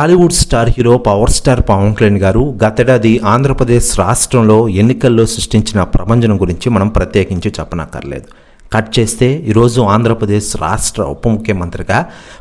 Tollywood star hero power star Pawan Kalyan గారు గతేడాది ఆంధ్రప్రదేశ్ రాష్ట్రంలో ఎన్నికల్లో సృష్టించిన ప్రపంచం గురించి మనం ప్రత్యేకించి చెప్పనక్కర్లేదు. కట్ చేస్తే ఈరోజు ఆంధ్రప్రదేశ్ రాష్ట్ర ఉప ముఖ్యమంత్రిగా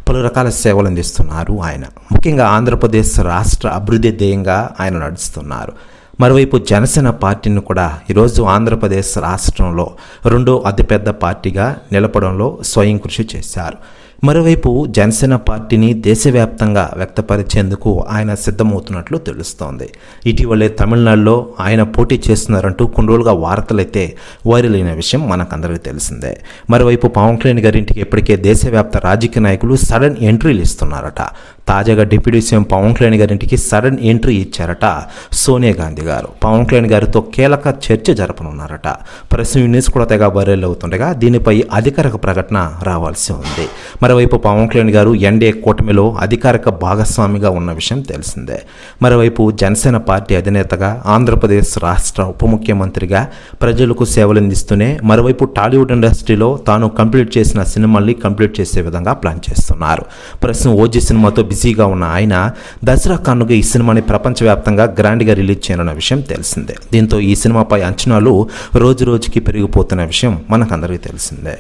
పలు రకాల సేవలు అందిస్తున్నారు ఆయన. ముఖ్యంగా ఆంధ్రప్రదేశ్ రాష్ట్ర అభివృద్ధి ధ్యేయంగా ఆయన నడుస్తున్నారు. మరోవైపు జనసేన పార్టీని కూడా ఈరోజు ఆంధ్రప్రదేశ్ రాష్ట్రంలో రెండో అతిపెద్ద పార్టీగా నిలపడంలో స్వయం కృషి చేశారు. మరోవైపు జనసేన పార్టీని దేశవ్యాప్తంగా వ్యక్తపరిచేందుకు ఆయన సిద్ధమవుతున్నట్లు తెలుస్తోంది. ఇటీవలే తమిళనాడులో ఆయన పోటీ చేస్తున్నారంటూ కొన్ని రోజులుగా వార్తలైతే వైరల్ అయిన విషయం మనకందరికీ తెలిసిందే. మరోవైపు పవన్ కళ్యాణ్ గారింటికి ఇప్పటికే దేశవ్యాప్త రాజకీయ నాయకులు సడన్ ఎంట్రీలు ఇస్తున్నారట తాజాగా డిప్యూటీ సీఎం పవన్ కళ్యాణ్ గారింటికి సడన్ ఎంట్రీ ఇచ్చారట సోనియా గాంధీ గారు. పవన్ కళ్యాణ్ గారితో కీలక చర్చ జరపనున్నారట. ప్రెస్ న్యూస్ కూడా తెగ వైరల్ అవుతుండగా దీనిపై అధికారిక ప్రకటన రావాల్సి ఉంది. మరోవైపు పవన్ కళ్యాణ్ గారు ఎన్డీఏ కూటమిలో అధికారిక భాగస్వామిగా ఉన్న విషయం తెలిసిందే. మరోవైపు జనసేన పార్టీ అధినేతగా ఆంధ్రప్రదేశ్ రాష్ట్ర ఉప ముఖ్యమంత్రిగా ప్రజలకు సేవలందిస్తూనే మరోవైపు టాలీవుడ్ ఇండస్ట్రీలో తాను కంప్లీట్ చేసిన సినిమాల్ని కంప్లీట్ చేసే విధంగా ప్లాన్ చేస్తున్నారు. ప్రస్తుతం ఓజీ సినిమాతో బిజీగా ఉన్న ఆయన దసరా కానుక ఈ సినిమాని ప్రపంచవ్యాప్తంగా గ్రాండ్గా రిలీజ్ చేయనున్న విషయం తెలిసిందే. దీంతో ఈ సినిమాపై అంచనాలు రోజు రోజుకి పెరిగిపోతున్న విషయం మనకందరికీ తెలిసిందే.